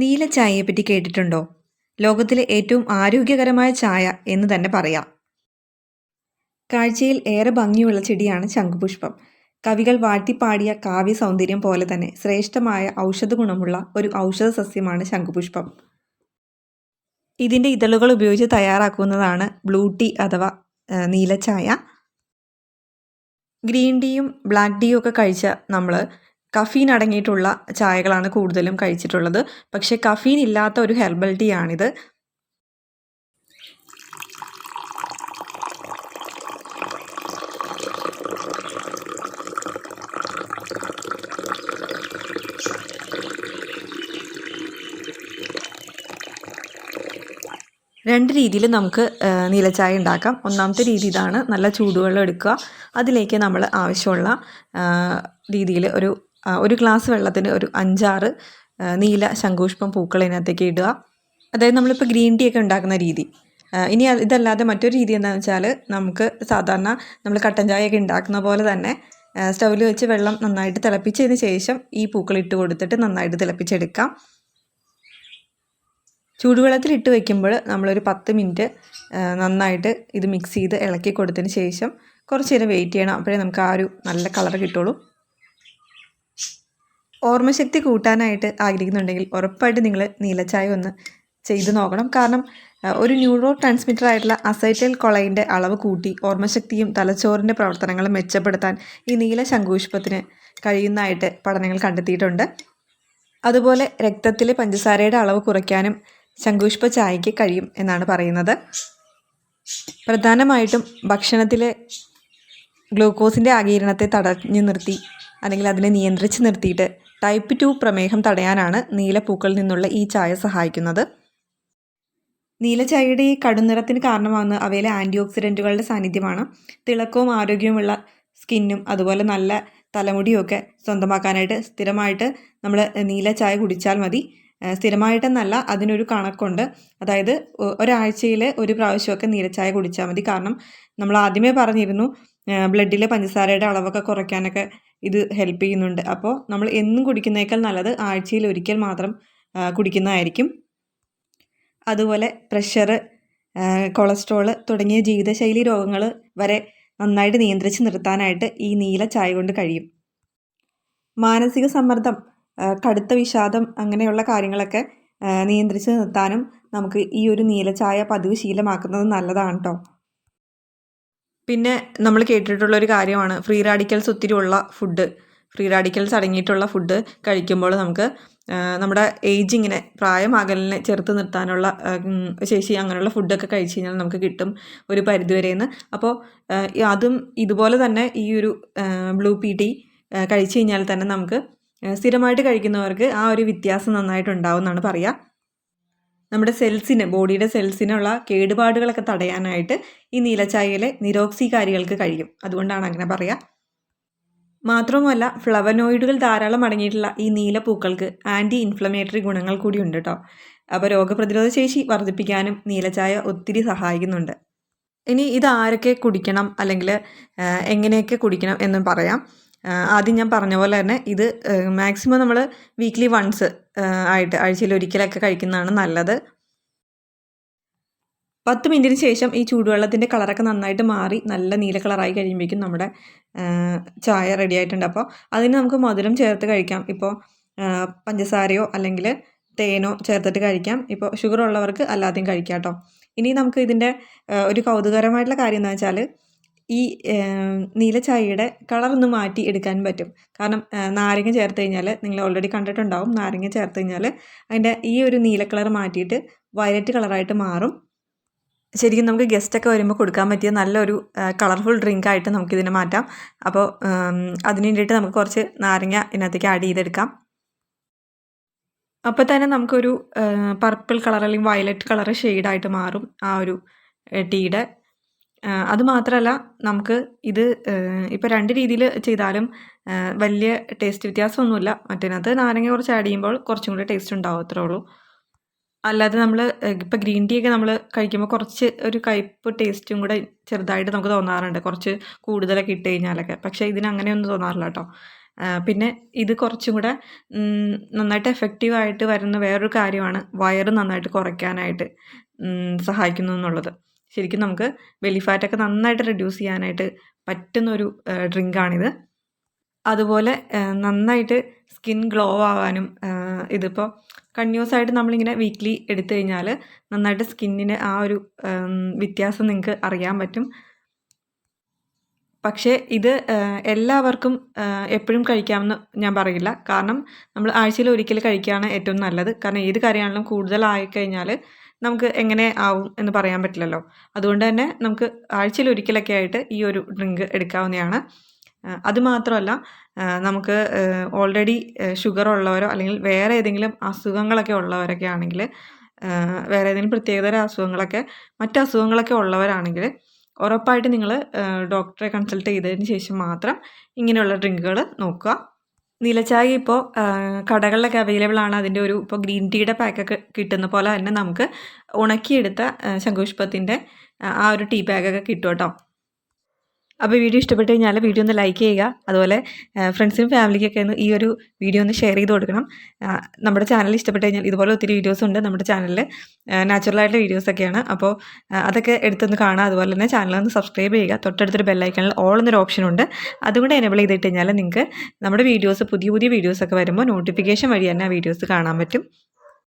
നീല ചായയെപ്പറ്റി കേട്ടിട്ടുണ്ടോ? ലോകത്തിലെ ഏറ്റവും ആരോഗ്യകരമായ ചായ എന്ന് തന്നെ പറയാം. കാഴ്ചയിൽ ഏറെ ഭംഗിയുള്ള ചെടിയാണ് ശംഖുപുഷ്പം. കവികൾ വാഴ്ത്തിപ്പാടിയ കാവ്യ സൗന്ദര്യം പോലെ തന്നെ ശ്രേഷ്ഠമായ ഔഷധ ഗുണമുള്ള ഒരു ഔഷധ സസ്യമാണ് ശംഖുപുഷ്പം. ഇതിന്റെ ഇതളുകൾ ഉപയോഗിച്ച് തയ്യാറാക്കുന്നതാണ് ബ്ലൂ ടീ അഥവാ നീലച്ചായ ഗ്രീൻ ടീയും ബ്ലാക്ക് ടീയും ഒക്കെ കഴിച്ച നമ്മൾ കഫീൻ അടങ്ങിയിട്ടുള്ള ചായകളാണ് കൂടുതലും കഴിച്ചിട്ടുള്ളത്. പക്ഷേ കഫീൻ ഇല്ലാത്ത ഒരു ഹെർബൽ ടീ ആണിത്. രണ്ട് രീതിയിൽ നമുക്ക് നീലച്ചായ ഉണ്ടാക്കാം. ഒന്നാമത്തെ രീതി ഇതാണ്. നല്ല ചൂടുവെള്ളം എടുക്കുക. അതിലേക്ക് നമ്മൾ ആവശ്യമുള്ള രീതിയിൽ ഒരു ഒരു ഗ്ലാസ് വെള്ളത്തിന് ഒരു അഞ്ചാറ് നീല ശങ്കുഷ്പം പൂക്കൾ ഇടുക. അതായത് നമ്മളിപ്പോൾ ഗ്രീൻ ടീ ഒക്കെ ഉണ്ടാക്കുന്ന രീതി. ഇനി ഇതല്ലാതെ മറ്റൊരു രീതി എന്താണെന്ന് വെച്ചാൽ നമുക്ക് സാധാരണ നമ്മൾ കട്ടൻ ചായയൊക്കെ ഉണ്ടാക്കുന്ന പോലെ തന്നെ സ്റ്റൗവിൽ വെച്ച് വെള്ളം നന്നായിട്ട് തിളപ്പിച്ചതിന് ശേഷം ഈ പൂക്കൾ ഇട്ട് കൊടുത്തിട്ട് നന്നായിട്ട് തിളപ്പിച്ചെടുക്കാം. ചൂടുവെള്ളത്തിൽ ഇട്ട് വെക്കുമ്പോൾ നമ്മളൊരു പത്ത് മിനിറ്റ് നന്നായിട്ട് ഇത് മിക്സ് ചെയ്ത് ഇളക്കി കൊടുത്തതിന് ശേഷം കുറച്ച് നേരം വെയിറ്റ് ചെയ്യണം. അപ്പോഴേ നമുക്ക് ആ ഒരു നല്ല കളർ കിട്ടുള്ളൂ. ഓർമ്മശക്തി കൂട്ടാനായിട്ട് ആഗ്രഹിക്കുന്നുണ്ടെങ്കിൽ ഉറപ്പായിട്ട് നിങ്ങൾ നീലച്ചായ ഒന്ന് ചെയ്തു നോക്കണം. കാരണം ഒരു ന്യൂറോ ട്രാൻസ്മിറ്റർ ആയിട്ടുള്ള അസൈറ്റൽ കൊളയിന്റെ അളവ് കൂട്ടി ഓർമ്മശക്തിയും തലച്ചോറിന്റെ പ്രവർത്തനങ്ങളും മെച്ചപ്പെടുത്താൻ ഈ നീല ശങ്കൂഷ്പത്തിന് കഴിയുന്നതായിട്ട് പഠനങ്ങൾ കണ്ടെത്തിയിട്ടുണ്ട്. അതുപോലെ രക്തത്തിലെ പഞ്ചസാരയുടെ അളവ് കുറയ്ക്കാനും ശങ്കുഷ്പ ചായയ്ക്ക് കഴിയും എന്നാണ് പറയുന്നത്. പ്രധാനമായിട്ടും ഭക്ഷണത്തിലെ ഗ്ലൂക്കോസിന്റെ ആകിരണത്തെ തടഞ്ഞു നിർത്തി അല്ലെങ്കിൽ അതിനെ നിയന്ത്രിച്ച് നിർത്തിയിട്ട് ടൈപ്പ് ടു പ്രമേഹം തടയാനാണ് നീലപ്പൂക്കളിൽ നിന്നുള്ള ഈ ചായ സഹായിക്കുന്നത്. നീലച്ചായയുടെ ഈ കടുനിറത്തിന് കാരണമാകുന്ന അവയിലെ ആന്റി ഓക്സിഡന്റുകളുടെ സാന്നിധ്യമാണ്. തിളക്കവും ആരോഗ്യവുമുള്ള സ്കിന്നും അതുപോലെ നല്ല തലമുടിയൊക്കെ സ്വന്തമാക്കാനായിട്ട് സ്ഥിരമായിട്ട് നമ്മൾ നീലച്ചായ കുടിച്ചാൽ മതി. സ്ഥിരമായിട്ടെന്നല്ല അതിനൊരു കണക്കുണ്ട്. അതായത് ഒരാഴ്ചയിൽ ഒരു പ്രാവശ്യമൊക്കെ നീലച്ചായ കുടിച്ചാൽ മതി. കാരണം നമ്മൾ ആദ്യമേ പറഞ്ഞിരുന്നു ബ്ലഡിലെ പഞ്ചസാരയുടെ അളവൊക്കെ കുറയ്ക്കാനൊക്കെ ഇത് ഹെൽപ്പ് ചെയ്യുന്നുണ്ട്. അപ്പോൾ നമ്മൾ എന്നും കുടിക്കുന്നേക്കാൾ നല്ലത് ആഴ്ചയിൽ ഒരിക്കൽ മാത്രം കുടിക്കുന്നതായിരിക്കും. അതുപോലെ പ്രഷർ കൊളസ്ട്രോൾ തുടങ്ങിയ ജീവിതശൈലി രോഗങ്ങൾ വരെ നന്നായിട്ട് നിയന്ത്രിച്ച് നിർത്താനായിട്ട് ഈ നീല ചായ കൊണ്ട് കഴിയും. മാനസിക സമ്മർദ്ദം കടുത്ത വിഷാദം അങ്ങനെയുള്ള കാര്യങ്ങളൊക്കെ നിയന്ത്രിച്ച് നിർത്താനും നമുക്ക് ഈ ഒരു നീല ചായ പതിവ് ശീലമാക്കുന്നത് നല്ലതാണ് കേട്ടോ പിന്നെ നമ്മൾ കേട്ടിട്ടുള്ള ഒരു കാര്യമാണ് ഫ്രീ റാഡിക്കൽസ് ഒത്തിരി ഉള്ള ഫുഡ് ഫ്രീ റാഡിക്കൽസ് അടങ്ങിയിട്ടുള്ള ഫുഡ് കഴിക്കുമ്പോൾ നമുക്ക് നമ്മുടെ ഏജിങ്ങിനെ പ്രായമാകലിനെ ചെറുത്ത് നിർത്താനുള്ള ശേഷി അങ്ങനെയുള്ള ഫുഡൊക്കെ കഴിച്ചു കഴിഞ്ഞാൽ നമുക്ക് കിട്ടും ഒരു പരിധിവരെയെന്ന്. അപ്പോൾ അതും ഇതുപോലെ തന്നെ ഈ ഒരു ബ്ലൂ പി ടി കഴിച്ചു കഴിഞ്ഞാൽ തന്നെ നമുക്ക് സ്ഥിരമായിട്ട് കഴിക്കുന്നവർക്ക് ആ ഒരു വ്യത്യാസം നന്നായിട്ടുണ്ടാവും എന്നാണ് പറയുക നമ്മുടെ സെൽസിന് ബോഡിയുടെ സെൽസിനുള്ള കേടുപാടുകളൊക്കെ തടയാനായിട്ട് ഈ നീലച്ചായയിലെ നിരോക്സികാരികൾക്ക് കഴിയും. അതുകൊണ്ടാണ് അങ്ങനെ പറയുക മാത്രവുമല്ല ഫ്ലവനോയിഡുകൾ ധാരാളം അടങ്ങിയിട്ടുള്ള ഈ നീലപ്പൂക്കൾക്ക് ആന്റി ഇൻഫ്ലമേറ്ററി ഗുണങ്ങൾ കൂടി ഉണ്ട് കേട്ടോ അപ്പോൾ രോഗപ്രതിരോധ ശേഷി വർദ്ധിപ്പിക്കാനും നീലച്ചായ ഒത്തിരി സഹായിക്കുന്നുണ്ട്. ഇനി ഇത് ആരൊക്കെ കുടിക്കണം അല്ലെങ്കിൽ എങ്ങനെയൊക്കെ കുടിക്കണം എന്നും പറയാം. ആദ്യം ഞാൻ പറഞ്ഞ പോലെ തന്നെ ഇത് മാക്സിമം നമ്മൾ വീക്ക്ലി വൺസ് ആയിട്ട് ആഴ്ചയിൽ ഒരിക്കലൊക്കെ കഴിക്കുന്നതാണ് നല്ലത്. പത്ത് മിനിറ്റിന് ശേഷം ഈ ചൂടുവെള്ളത്തിന്റെ കളറൊക്കെ നന്നായിട്ട് മാറി നല്ല നീല കളറായി കഴിയുമ്പോഴേക്കും നമ്മുടെ ചായ റെഡി ആയിട്ടുണ്ട്. അപ്പോൾ അതിന് നമുക്ക് മധുരം ചേർത്ത് കഴിക്കാം. ഇപ്പോൾ പഞ്ചസാരയോ അല്ലെങ്കിൽ തേനോ ചേർത്തിട്ട് കഴിക്കാം. ഇപ്പോൾ ഷുഗർ ഉള്ളവർക്ക് അല്ലാതെയും കഴിക്കാം കേട്ടോ. ഇനി നമുക്ക് ഇതിന്റെ ഒരു കൗതുകരമായിട്ടുള്ള കാര്യം എന്താ വെച്ചാൽ ഈ നീല ചായയുടെ കളർ ഒന്ന് മാറ്റി എടുക്കാൻ പറ്റും. കാരണം നാരങ്ങ ചേർത്ത് കഴിഞ്ഞാൽ നിങ്ങൾ ഓൾറെഡി കണ്ടിട്ടുണ്ടാവും. നാരങ്ങ ചേർത്ത് കഴിഞ്ഞാൽ അതിന്റെ ഈ ഒരു നീല കളർ മാറ്റിയിട്ട് വയലറ്റ് കളറായിട്ട് മാറും. ശരിക്കും നമുക്ക് ഗസ്റ്റൊക്കെ വരുമ്പോൾ കൊടുക്കാൻ പറ്റിയ നല്ലൊരു കളർഫുൾ ഡ്രിങ്ക് ആയിട്ട് നമുക്കിതിനെ മാറ്റാം. അപ്പോൾ അതിന് വേണ്ടിയിട്ട് നമുക്ക് കുറച്ച് നാരങ്ങ ഇതിനകത്തേക്ക് ആഡ് ചെയ്തെടുക്കാം. അപ്പോൾ തന്നെ നമുക്കൊരു പർപ്പിൾ കളർ അല്ലെങ്കിൽ വയലറ്റ് കളർ ഷെയ്ഡായിട്ട് മാറും ആ ഒരു ടീയുടെ. അത് മാത്രമല്ല നമുക്ക് ഇത് ഇപ്പോൾ രണ്ട് രീതിയിൽ ചെയ്താലും വലിയ ടേസ്റ്റ് വ്യത്യാസമൊന്നുമില്ല. മറ്റേനകത്ത് നാരങ്ങ കുറച്ച് ആഡ് ചെയ്യുമ്പോൾ കുറച്ചും കൂടി ടേസ്റ്റ് ഉണ്ടാവും അത്രേ ഉള്ളൂ. അല്ലാതെ നമ്മൾ ഇപ്പോൾ ഗ്രീൻ ടീ ഒക്കെ നമ്മൾ കഴിക്കുമ്പോൾ കുറച്ച് ഒരു കയ്പ്പ് ടേസ്റ്റും കൂടെ ചെറുതായിട്ട് നമുക്ക് തോന്നാറുണ്ട്. കുറച്ച് കൂടുതലൊക്കെ ഇട്ട് കഴിഞ്ഞാലൊക്കെ. പക്ഷേ ഇതിന് അങ്ങനെയൊന്നും തോന്നാറില്ല കേട്ടോ. പിന്നെ ഇത് കുറച്ചും കൂടെ നന്നായിട്ട് എഫക്റ്റീവായിട്ട് വരുന്ന വേറൊരു കാര്യമാണ് വയറ് നന്നായിട്ട് കുറയ്ക്കാനായിട്ട് സഹായിക്കുന്നു എന്നുള്ളത്. ശരിക്കും നമുക്ക് ബെല്ലി ഫാറ്റൊക്കെ നന്നായിട്ട് റെഡ്യൂസ് ചെയ്യാനായിട്ട് പറ്റുന്നൊരു ഡ്രിങ്കാണിത് അതുപോലെ നന്നായിട്ട് സ്കിൻ ഗ്ലോ ആവാനും ഇതിപ്പോൾ കണ്ടിന്യൂസ് ആയിട്ട് നമ്മളിങ്ങനെ വീക്ക്ലി എടുത്തു കഴിഞ്ഞാൽ നന്നായിട്ട് സ്കിന്നിന് ആ ഒരു വ്യത്യാസം നിങ്ങൾക്ക് അറിയാൻ പറ്റും. പക്ഷേ ഇത് എല്ലാവർക്കും എപ്പോഴും കഴിക്കാമെന്ന് ഞാൻ പറയില്ല. കാരണം നമ്മൾ ആഴ്ചയിൽ ഒരിക്കൽ കഴിക്കുകയാണ് ഏറ്റവും നല്ലത്. കാരണം ഏത് കാര്യമാണെങ്കിലും കൂടുതലായി കഴിഞ്ഞാൽ നമുക്ക് എങ്ങനെ ആവും എന്ന് പറയാൻ പറ്റില്ലല്ലോ. അതുകൊണ്ട് തന്നെ നമുക്ക് ആഴ്ചയിൽ ഒരിക്കലൊക്കെ ആയിട്ട് ഈ ഒരു ഡ്രിങ്ക് എടുക്കാവുന്നതാണ്. അതുമാത്രമല്ല നമുക്ക് ഓൾറെഡി ഷുഗർ ഉള്ളവരോ അല്ലെങ്കിൽ വേറെ ഏതെങ്കിലും അസുഖങ്ങളൊക്കെ ഉള്ളവരൊക്കെ ആണെങ്കിൽ വേറെ ഏതെങ്കിലും പ്രത്യേകതര അസുഖങ്ങളൊക്കെ മറ്റ് അസുഖങ്ങളൊക്കെ ഉള്ളവരാണെങ്കിൽ ഉറപ്പായിട്ട് നിങ്ങൾ ഡോക്ടറെ കൺസൾട്ട് ചെയ്തതിന് ശേഷം മാത്രം ഇങ്ങനെയുള്ള ഡ്രിങ്കുകൾ നോക്കുക. നീലച്ചായ ഇപ്പോൾ കടകളിലൊക്കെ അവൈലബിൾ ആണ്. അതിന്റെ ഒരു ഇപ്പോൾ ഗ്രീൻ ടീയുടെ പാക്കൊക്കെ കിട്ടുന്ന പോലെ തന്നെ നമുക്ക് ഉണക്കിയെടുത്ത ശംഖുപുഷ്പത്തിന്റെ ആ ഒരു ടീ ബാഗൊക്കെ കിട്ടും കേട്ടോ. അപ്പോൾ വീഡിയോ ഇഷ്ടപ്പെട്ട് കഴിഞ്ഞാൽ വീഡിയോ ഒന്ന് ലൈക്ക് ചെയ്യുക. അതുപോലെ ഫ്രണ്ട്സിനും ഫാമിലിക്കൊക്കെ ഒന്ന് ഈ ഒരു വീഡിയോ ഒന്ന് ഷെയർ ചെയ്ത് കൊടുക്കണം. നമ്മുടെ ചാനൽ ഇഷ്ടപ്പെട്ട് കഴിഞ്ഞാൽ ഇതുപോലെ ഒത്തിരി വീഡിയോസ് ഉണ്ട് നമ്മുടെ ചാനലിൽ നാച്ചുറലായിട്ടുള്ള വീഡിയോസൊക്കെയാണ് അപ്പോൾ അതൊക്കെ എടുത്തൊന്ന് കാണുക. അതുപോലെ തന്നെ ചാനൽ ഒന്ന് സബ്സ്ക്രൈബ് ചെയ്യുക. തൊട്ടടുത്തൊരു ബെല്ലൈക്കണിൽ ഓൾ എന്നൊരു ഓപ്ഷൻ ഉണ്ട്. അതും കൂടെ എനേബിൾ ചെയ്തിട്ട് കഴിഞ്ഞാൽ നിങ്ങൾക്ക് നമ്മുടെ വീഡിയോസ് പുതിയ പുതിയ വീഡിയോസൊക്കെ വരുമ്പോൾ നോട്ടിഫിക്കേഷൻ വഴി തന്നെ ആ വീഡിയോസ് കാണാൻ പറ്റും.